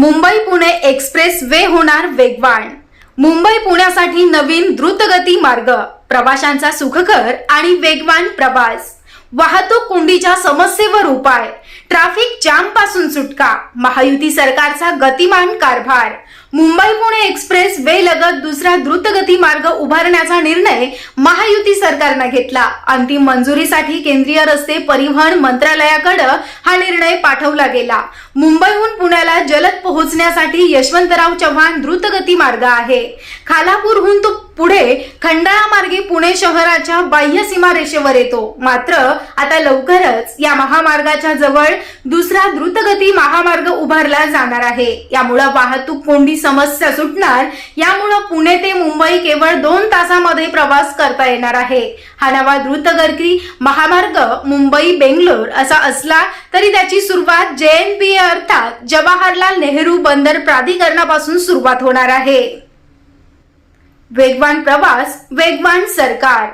Mumbai Pune express way होणार वेगवान. मुंबई पुण्यासाठी नवीन द्रुतगती मार्ग प्रवाशांचा सुखकर आणि वेगवान प्रवास. वाहतूक कोंडीच्या समस्येवर उपाय. ट्रॅफिक जामपासून सुटका. महायुती सरकारचा गतिमान कारभार. मुंबई पुणे एक्सप्रेस वे लगत दुसरा द्रुतगती मार्ग उभारण्याचा निर्णय महायुती सरकारनं घेतला. अंतिम मंजुरीसाठी केंद्रीय रस्ते परिवहन मंत्रालयाकडे हा निर्णय पाठवला गेला. मुंबईहून पुण्याला जलद पोहोचण्यासाठी यशवंतराव चव्हाण द्रुतगती मार्ग आहे. खालापूरहून तो पुढे खंडाळा मार्गे पुणे शहराच्या बाह्य सीमारेषेवर येतो. मात्र आता लवकरच या महामार्गाच्या जवळ दुसरा द्रुतगती महामार्ग उभारला जाणार आहे. यामुळं वाहतूक कोंडी समस्या सुटणार यामुळं पुणे ते मुंबई केवळ दोन तासामध्ये प्रवास करता येणार आहे. हा नवा द्रुतगती महामार्ग मुंबई बेंगलोर असा असला तरी त्याची सुरुवात जेएनपीए अर्थात जवाहरलाल नेहरू बंदर प्राधिकरणापासून सुरुवात होणार आहे. वेगवान प्रवास वेगवान सरकार.